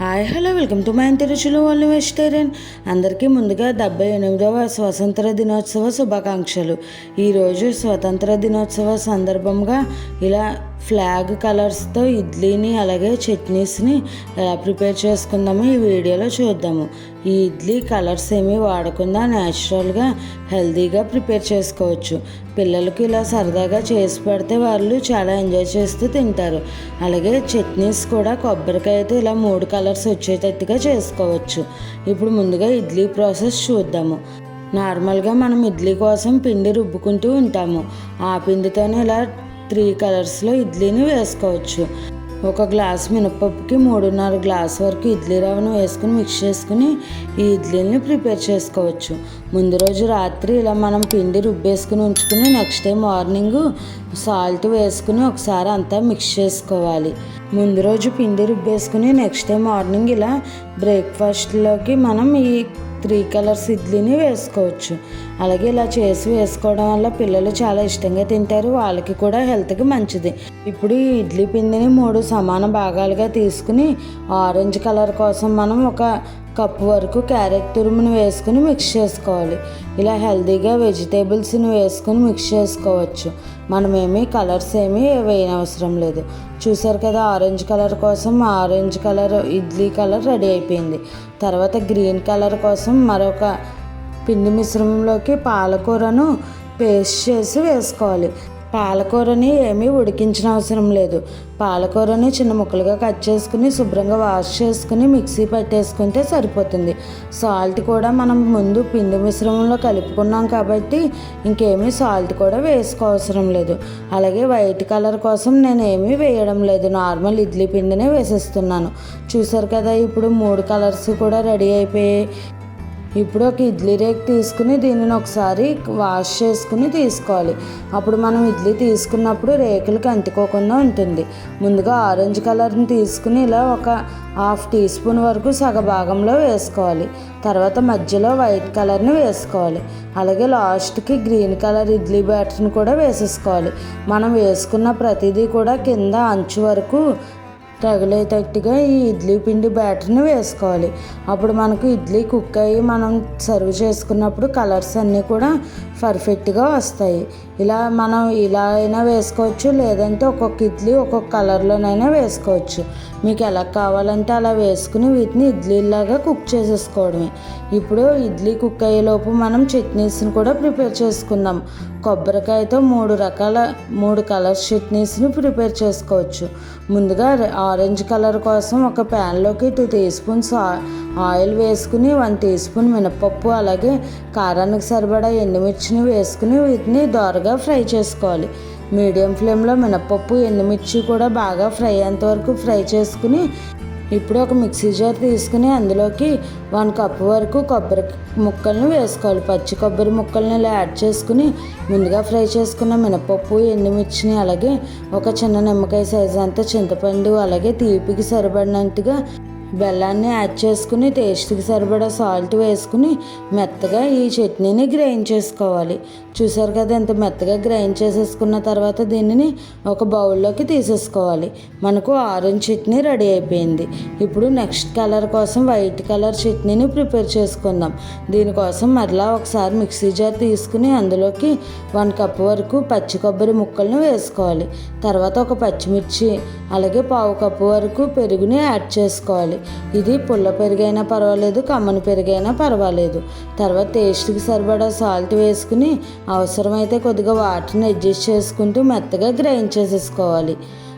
Hi hello welcome to my రుచులు వాళ్ళు vegetarian. అందరికీ ముందుగా డెబ్బై ఎనిమిదవ స్వతంత్ర దినోత్సవ శుభాకాంక్షలు. ఈరోజు స్వతంత్ర దినోత్సవ సందర్భంగా ఇలా ఫ్లాగ్ కలర్స్తో ఇడ్లీని అలాగే చట్నీస్ని ఎలా ప్రిపేర్ చేసుకుందామో ఈ వీడియోలో చూద్దాము. ఈ ఇడ్లీ కలర్స్ ఏమీ వాడకుండా న్యాచురల్గా హెల్తీగా ప్రిపేర్ చేసుకోవచ్చు. పిల్లలకు ఇలా సరదాగా చేసి పెడితే వాళ్ళు చాలా ఎంజాయ్ చేస్తూ తింటారు. అలాగే చట్నీస్ కూడా కొబ్బరికాయతో ఇలా మూడు కలర్స్ వచ్చేటట్టుగా చేసుకోవచ్చు. ఇప్పుడు ముందుగా ఇడ్లీ ప్రాసెస్ చూద్దాము. నార్మల్గా మనం ఇడ్లీ కోసం పిండి రుబ్బుకుంటూ ఉంటాము. ఆ పిండితోనే ఇలా త్రీ కలర్స్లో ఇడ్లీని వేసుకోవచ్చు. ఒక గ్లాస్ మినపప్పుకి మూడున్నర గ్లాస్ వరకు ఇడ్లీ రవ్వను వేసుకుని మిక్స్ చేసుకుని ఈ ఇడ్లీని ప్రిపేర్ చేసుకోవచ్చు. ముందు రోజు రాత్రి ఇలా మనం పిండి రుబ్బేసుకుని ఉంచుకుని నెక్స్ట్ డే మార్నింగ్ సాల్ట్ వేసుకుని ఒకసారి అంతా మిక్స్ చేసుకోవాలి. ముందు రోజు పిండి రుబ్బేసుకుని నెక్స్ట్ డే మార్నింగ్ ఇలా బ్రేక్ఫాస్ట్లోకి మనం ఈ త్రీ కలర్స్ ఇడ్లీని వేసుకోవచ్చు. అలాగే ఇలా చేసి వేసుకోవడం వల్ల పిల్లలు చాలా ఇష్టంగా తింటారు. వాళ్ళకి కూడా హెల్త్కి మంచిది. ఇప్పుడు ఈ ఇడ్లీ పిండిని మూడు సమాన భాగాలుగా తీసుకుని ఆరెంజ్ కలర్ కోసం మనం ఒక కప్పు వరకు క్యారెట్ తురుమును వేసుకుని మిక్స్ చేసుకోవాలి. ఇలా హెల్తీగా వెజిటేబుల్స్ని వేసుకుని మిక్స్ చేసుకోవచ్చు. మనమేమి కలర్స్ ఏమీ వేయనవసరం లేదు. చూసారు కదా ఆరెంజ్ కలర్ కోసం orange colour idli colour ready అయిపోయింది. తర్వాత గ్రీన్ కలర్ కోసం మరొక పిండి మిశ్రమంలోకి పాలకూరను పేస్ట్ చేసి వేసుకోవాలి. పాలకూరని ఏమీ ఉడికించిన అవసరం లేదు. పాలకూరని చిన్న ముక్కలుగా కట్ చేసుకుని శుభ్రంగా వాష్ చేసుకుని మిక్సీ పట్టేసుకుంటే సరిపోతుంది. సాల్ట్ కూడా మనం ముందు పిండి మిశ్రమంలో కలుపుకున్నాం కాబట్టి ఇంకేమీ సాల్ట్ కూడా వేసుకోవసరం లేదు. అలాగే వైట్ కలర్ కోసం నేను ఏమీ వేయడం లేదు. నార్మల్ ఇడ్లీ పిండినే వేసేస్తున్నాను. చూసారు కదా ఇప్పుడు మూడు కలర్స్ కూడా రెడీ అయిపోయాయి. ఇప్పుడు ఒక ఇడ్లీ రేక్ తీసుకుని దీనిని ఒకసారి వాష్ చేసుకుని తీసుకోవాలి. అప్పుడు మనం ఇడ్లీ తీసుకున్నప్పుడు రేకులకి అంటుకోకుండా ఉంటుంది. ముందుగా ఆరెంజ్ కలర్ని తీసుకుని ఇలా ఒక హాఫ్ టీ స్పూన్ వరకు సగ భాగంలో వేసుకోవాలి. తర్వాత మధ్యలో వైట్ కలర్ని వేసుకోవాలి. అలాగే లాస్ట్కి గ్రీన్ కలర్ ఇడ్లీ బ్యాటర్ని కూడా వేసేసుకోవాలి. మనం వేసుకున్న ప్రతిదీ కూడా కింద అంచు వరకు తగిలేటట్టుగా ఈ ఇడ్లీ పిండి బ్యాటర్ని వేసుకోవాలి. అప్పుడు మనకు ఇడ్లీ కుక్ అయ్యి మనం సర్వ్ చేసుకున్నప్పుడు కలర్స్ అన్నీ కూడా పర్ఫెక్ట్గా వస్తాయి. ఇలా మనం ఇలా అయినా వేసుకోవచ్చు లేదంటే ఒక్కొక్క ఇడ్లీ ఒక్కొక్క కలర్లోనైనా వేసుకోవచ్చు. మీకు ఎలా కావాలంటే అలా వేసుకుని వీటిని ఇడ్లీలాగా కుక్ చేసేసుకోవడమే. ఇప్పుడు ఇడ్లీ కుక్ అయ్యేలోపు మనం చట్నీస్ని కూడా ప్రిపేర్ చేసుకుందాం. కొబ్బరికాయతో మూడు రకాల మూడు కలర్ చట్నీస్ని ప్రిపేర్ చేసుకోవచ్చు. ముందుగా ఆరెంజ్ కలర్ కోసం ఒక ప్యాన్లోకి టూ టీ స్పూన్స్ ఆయిల్ వేసుకుని వన్ టీ స్పూన్ మినపప్పు అలాగే కారానికి సరిపడా ఎండుమిర్చిని వేసుకుని వీటిని దోరగా ఫ్రై చేసుకోవాలి. మీడియం ఫ్లేమ్లో మినపప్పు ఎండుమిర్చి కూడా బాగా ఫ్రై అయ్యేంత వరకు ఫ్రై చేసుకుని ఇప్పుడు ఒక మిక్సీ జార్ తీసుకుని అందులోకి వన్ కప్ వరకు కొబ్బరి ముక్కలను వేసుకోవాలి. పచ్చి కొబ్బరి ముక్కలను ఇలా యాడ్ చేసుకుని ముందుగా ఫ్రై చేసుకున్న మినపప్పు ఎండుమిర్చిని అలాగే ఒక చిన్న నిమ్మకాయ సైజు అంత చింతపండు అలాగే తీపికి సరిపడినట్టుగా బెల్లాన్ని యాడ్ చేసుకుని టేస్ట్కి సరిపడా సాల్ట్ వేసుకుని మెత్తగా ఈ చట్నీని గ్రైండ్ చేసుకోవాలి. చూసారు కదా ఇంత మెత్తగా గ్రైండ్ చేసేసుకున్న తర్వాత దీనిని ఒక బౌల్లోకి తీసేసుకోవాలి. మనకు ఆరెంజ్ చట్నీ రెడీ అయిపోయింది. ఇప్పుడు నెక్స్ట్ కలర్ కోసం వైట్ కలర్ చట్నీని ప్రిపేర్ చేసుకుందాం. దీనికోసం మరలా ఒకసారి మిక్సీ జార్ తీసుకుని అందులోకి వన్ కప్ వరకు పచ్చి కొబ్బరి ముక్కలను వేసుకోవాలి. తర్వాత ఒక పచ్చిమిర్చి అలాగే పావు కప్పు వరకు పెరుగుని యాడ్ చేసుకోవాలి. ఇది పుల్ల పెరుగైనా పర్వాలేదు కమ్మని పెరుగైనా పర్వాలేదు. తర్వాత టేస్ట్కి సరిపడా సాల్ట్ వేసుకుని అవసరమైతే కొద్దిగా వాటర్ని అడ్జస్ట్ చేసుకుంటూ మెత్తగా గ్రైండ్ చేసేసుకోవాలి.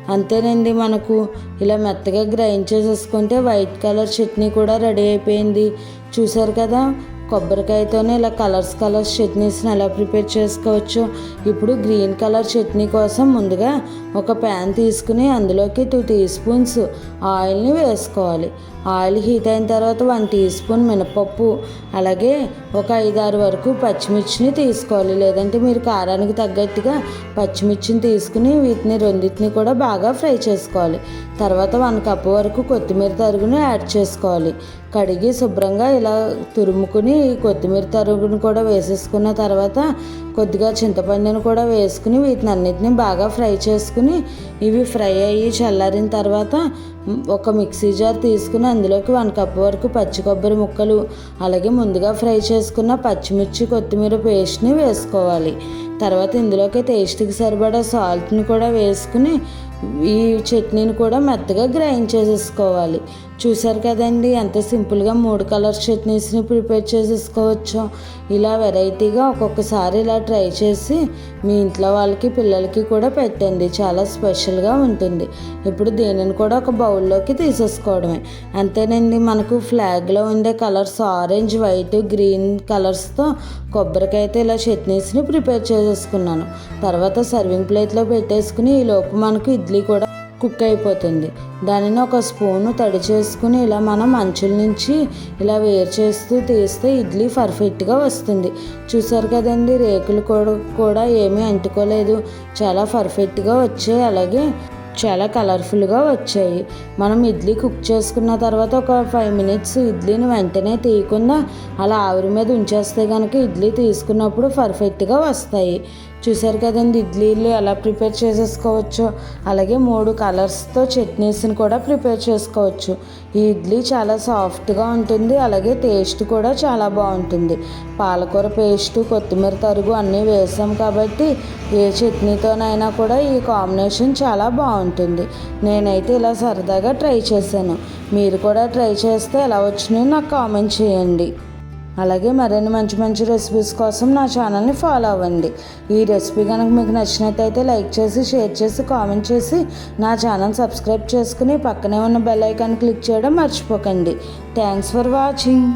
అంతేనండి మనకు. ఇలా మెత్తగా గ్రైండ్ చేసేసుకుంటే వైట్ కలర్ చట్నీ కూడా రెడీ అయిపోయింది. చూసారు కదా కొబ్బరికాయతోనే ఇలా కలర్స్ కలర్స్ చట్నీస్ని ఎలా ప్రిపేర్ చేసుకోవచ్చు. ఇప్పుడు గ్రీన్ కలర్ చట్నీ కోసం ముందుగా ఒక ప్యాన్ తీసుకుని అందులోకి టూ టీ స్పూన్స్ ఆయిల్ని వేసుకోవాలి. ఆయిల్ హీట్ అయిన తర్వాత వన్ టీ స్పూన్ మినపప్పు అలాగే ఒక ఐదారు వరకు పచ్చిమిర్చిని తీసుకోవాలి. లేదంటే మీరు కారానికి తగ్గట్టుగా పచ్చిమిర్చిని తీసుకుని వీటిని రెండింటిని కూడా బాగా ఫ్రై చేసుకోవాలి. తర్వాత వన్ కప్ వరకు కొత్తిమీర తరుగును యాడ్ చేసుకోవాలి. కడిగి శుభ్రంగా ఇలా తురుముకుని కొత్తిమీర తరుగును కూడా వేసేసుకున్న తర్వాత కొద్దిగా చింతపండుని కూడా వేసుకుని వీటిని అన్నిటిని బాగా ఫ్రై చేసుకుని ఇవి ఫ్రై అయ్యి చల్లారిన తర్వాత ఒక మిక్సీ జార్ తీసుకుని అందులోకి వన్ కప్ వరకు పచ్చి కొబ్బరి ముక్కలు అలాగే ముందుగా ఫ్రై చేసుకున్న పచ్చిమిర్చి కొత్తిమీర పేస్ట్ని వేసుకోవాలి. తర్వాత ఇందులోకి టేస్ట్కి సరిపడా సాల్ట్ని కూడా వేసుకుని ఈ చట్నీని కూడా మెత్తగా గ్రైండ్ చేసేసుకోవాలి. చూసారు కదండి ఎంత సింపుల్గా మూడు కలర్ చట్నీస్ని ప్రిపేర్ చేసేసుకోవచ్చో. ఇలా వెరైటీగా ఒక్కొక్కసారి ఇలా ట్రై చేసి మీ ఇంట్లో వాళ్ళకి పిల్లలకి కూడా పెట్టండి. చాలా స్పెషల్గా ఉంటుంది. ఇప్పుడు దీనిని కూడా ఒక బౌల్లోకి తీసేసుకోవడమే. అంతేనండి మనకు ఫ్లాగ్లో ఉండే కలర్స్ ఆరెంజ్ వైట్ గ్రీన్ కలర్స్తో కొబ్బరికైతే ఇలా చట్నీస్ని ప్రిపేర్ చేసేసుకున్నాను. తర్వాత సర్వింగ్ ప్లేట్లో పెట్టేసుకుని ఈ లోపు మనకు ఇడ్లీ కూడా కుక్ అయిపోతుంది. దానిని ఒక స్పూను తడి చేసుకుని ఇలా మనం అంచుల నుంచి ఇలా వేరు చేస్తూ తీస్తే ఇడ్లీ పర్ఫెక్ట్గా వస్తుంది. చూసారు కదండి రేకులు కూడా కూడా ఏమీ అంటుకోలేదు. చాలా పర్ఫెక్ట్గా వచ్చాయి. అలాగే చాలా కలర్ఫుల్గా వచ్చాయి. మనం ఇడ్లీ కుక్ చేసుకున్న తర్వాత ఒక ఫైవ్ మినిట్స్ ఇడ్లీని వెంటనే తీయకుండా అలా ఆవిరి మీద ఉంచేస్తే కనుక ఇడ్లీ తీసుకున్నప్పుడు పర్ఫెక్ట్గా వస్తాయి. చూసారు కదండి ఇడ్లీలు ఎలా ప్రిపేర్ చేసేసుకోవచ్చో. అలాగే మూడు కలర్స్తో చట్నీస్ని కూడా ప్రిపేర్ చేసుకోవచ్చు. ఈ ఇడ్లీ చాలా సాఫ్ట్గా ఉంటుంది అలాగే టేస్ట్ కూడా చాలా బాగుంటుంది. పాలకూర పేస్ట్ కొత్తిమీర తరుగు అన్నీ వేసాం కాబట్టి ఏ చట్నీతోనైనా కూడా ఈ కాంబినేషన్ చాలా బాగుంటుంది. నేనైతే ఇలా సరదాగా ట్రై చేశాను. మీరు కూడా ట్రై చేస్తే ఎలా వచ్చినాయో నాకు కామెంట్ చేయండి. అలాగే మరిన్ని మంచి మంచి రెసిపీస్ కోసం నా ఛానల్ని ఫాలో అవ్వండి. ఈ రెసిపీ కనుక మీకు నచ్చినట్టయితే లైక్ చేసి షేర్ చేసి కామెంట్ చేసి నా ఛానల్ సబ్స్క్రైబ్ చేసుకుని పక్కనే ఉన్న బెల్ ఐకాన్ క్లిక్ చేయడం మర్చిపోకండి. Thanks for watching